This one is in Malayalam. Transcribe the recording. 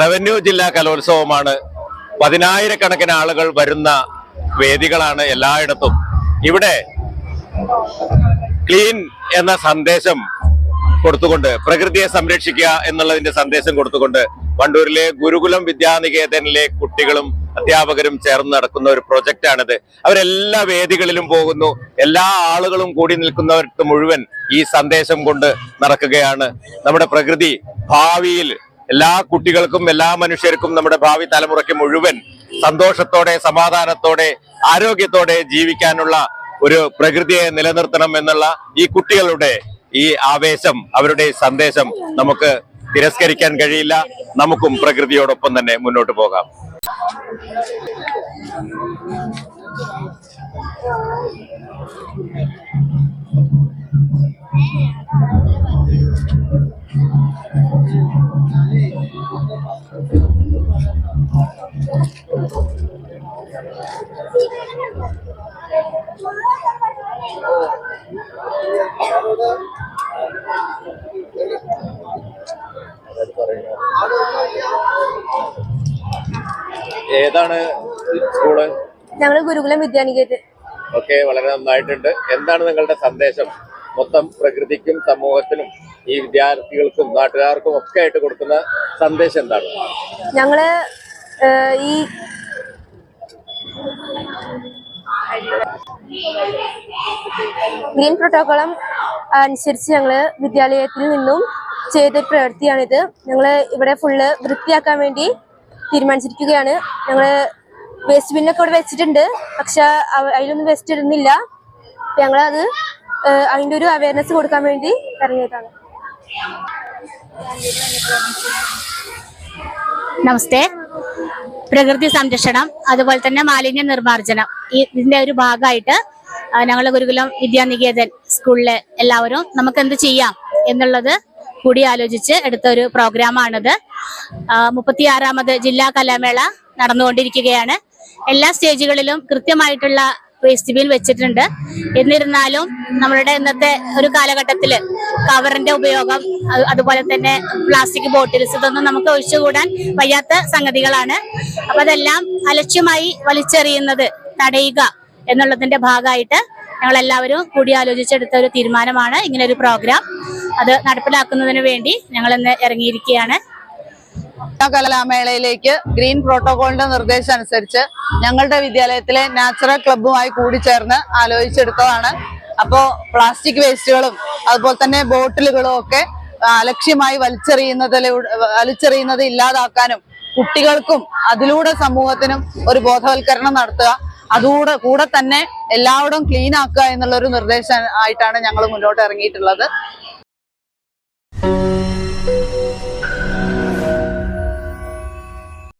റവന്യൂ ജില്ലാ കലോത്സവമാണ്. പതിനായിരക്കണക്കിന് ആളുകൾ വരുന്ന വേദികളാണ് എല്ലായിടത്തും. ഇവിടെ ക്ലീൻ എന്ന സന്ദേശം കൊടുത്തുകൊണ്ട് പ്രകൃതിയെ സംരക്ഷിക്കുക എന്നുള്ളതിന്റെ സന്ദേശം കൊടുത്തുകൊണ്ട് വണ്ടൂരിലെ ഗുരുകുലം വിദ്യാനികേതനിലെ കുട്ടികളും അധ്യാപകരും ചേർന്ന് നടക്കുന്ന ഒരു പ്രൊജക്റ്റാണിത്. അവരെല്ലാ വേദികളിലും പോകുന്നു. എല്ലാ ആളുകളും കൂടി നിൽക്കുന്നവർക്ക് മുഴുവൻ ഈ സന്ദേശം കൊണ്ട് നടക്കുകയാണ്. നമ്മുടെ പ്രകൃതി ഭാവിയിൽ എല്ലാ കുട്ടികൾക്കും എല്ലാ മനുഷ്യർക്കും നമ്മുടെ ഭാവി തലമുറയ്ക്ക് മുഴുവൻ സന്തോഷത്തോടെ സമാധാനത്തോടെ ആരോഗ്യത്തോടെ ജീവിക്കാനുള്ള ഒരു പ്രകൃതിയെ നിലനിർത്തണം എന്നുള്ള ഈ കുട്ടികളുടെ ഈ ആവേശം അവരുടെ സന്ദേശം നമുക്ക് തിരസ്കരിക്കാൻ കഴിയില്ല. നമുക്കും പ്രകൃതിയോടൊപ്പം തന്നെ മുന്നോട്ട് പോകാം. ഏതാണ് സ്കൂൾ? ഞങ്ങൾ ഗുരുകുലം വിദ്യാനികേതൻ. ഓക്കെ വളരെ നന്നായിട്ടുണ്ട്. എന്താണ് നിങ്ങളുടെ സന്ദേശം? മൊത്തം പ്രകൃതിക്കും സമൂഹത്തിനും ഈ വിദ്യാർത്ഥികൾക്കും നാട്ടുകാർക്കും ഒക്കെ ആയിട്ട് കൊടുക്കുന്ന സന്ദേശം എന്താണ്? ഞങ്ങൾ ഈ ഗ്രീൻ പ്രോട്ടോക്കോളം അനുസരിച്ച് ഞങ്ങൾ വിദ്യാലയത്തിൽ നിന്നും ചെയ്ത പ്രവൃത്തിയാണിത്. ഞങ്ങൾ ഇവിടെ ഫുള്ള് വൃത്തിയാക്കാൻ വേണ്ടി തീരുമാനിച്ചിരിക്കുകയാണ്. ഞങ്ങൾ വേസ്റ്റ് ബിന്നൊക്കെ ഇവിടെ വെച്ചിട്ടുണ്ട്. പക്ഷെ അതിലൊന്നും വേസ്റ്റ് ഇടുന്നില്ല. ഞങ്ങളത് ഏഹ്, അതിന്റെ ഒരു അവയർനെസ് കൊടുക്കാൻ വേണ്ടി ഇറങ്ങിയതാണ്. നമസ്തേ. പ്രകൃതി സംരക്ഷണം അതുപോലെ തന്നെ മാലിന്യ നിർമ്മാർജനം. ഇതിന്റെ ഒരു ഭാഗമായിട്ട് ഞങ്ങളുടെ ഗുരുകുലം വിദ്യാനികേതൻ സ്കൂളിലെ എല്ലാവരും നമുക്ക് എന്ത് ചെയ്യാം എന്നുള്ളത് കൂടി ആലോചിച്ച് എടുത്ത ഒരു പ്രോഗ്രാമാണിത്. മുപ്പത്തിയാറാമത് ജില്ലാ കലാമേള നടന്നുകൊണ്ടിരിക്കുകയാണ്. എല്ലാ സ്റ്റേജുകളിലും കൃത്യമായിട്ടുള്ള വേസ്റ്റ് ബിൻ വെച്ചിട്ടുണ്ട്. എന്നിരുന്നാലും നമ്മളുടെ ഇന്നത്തെ ഒരു കാലഘട്ടത്തിൽ കവറിന്റെ ഉപയോഗം അതുപോലെ തന്നെ പ്ലാസ്റ്റിക് ബോട്ടിൽസ് ഇതൊന്നും നമുക്ക് ഒഴിച്ചുകൂടാൻ വയ്യാത്ത സംഗതികളാണ്. അപ്പൊ അതെല്ലാം അലക്ഷ്യമായി വലിച്ചെറിയുന്നത് തടയുക എന്നുള്ളതിന്റെ ഭാഗമായിട്ട് ഞങ്ങൾ എല്ലാവരും കൂടി കൂടിയാലോചിച്ചെടുത്ത ഒരു തീരുമാനമാണ് ഇങ്ങനെ ഒരു പ്രോഗ്രാം അത് നടപ്പിലാക്കുന്നതിന് വേണ്ടി ഞങ്ങൾ ഇന്ന് ഇറങ്ങിയിരിക്കുകയാണ്. കലാമേളയിലേക്ക് ഗ്രീൻ പ്രോട്ടോകോളിന്റെ നിർദ്ദേശം അനുസരിച്ച് ഞങ്ങളുടെ വിദ്യാലയത്തിലെ നാച്ചുറൽ ക്ലബ്ബുമായി കൂടിച്ചേർന്ന് ആലോചിച്ചെടുത്തതാണ്. അപ്പോൾ പ്ലാസ്റ്റിക് വേസ്റ്റുകളും അതുപോലെ തന്നെ ബോട്ടിലുകളും ഒക്കെ അലക്ഷ്യമായി വലിച്ചെറിയുന്നതിലൂടെ വലിച്ചെറിയുന്നത് ഇല്ലാതാക്കാനും കുട്ടികൾക്കും അതിലൂടെ സമൂഹത്തിനും ഒരു ബോധവൽക്കരണം നടത്തുക അതുകൂടെ കൂടെ തന്നെ എല്ലാവരും ക്ലീൻ ആക്കുക എന്നുള്ളൊരു നിർദ്ദേശം ആയിട്ടാണ് ഞങ്ങൾ മുന്നോട്ട് ഇറങ്ങിയിട്ടുള്ളത്.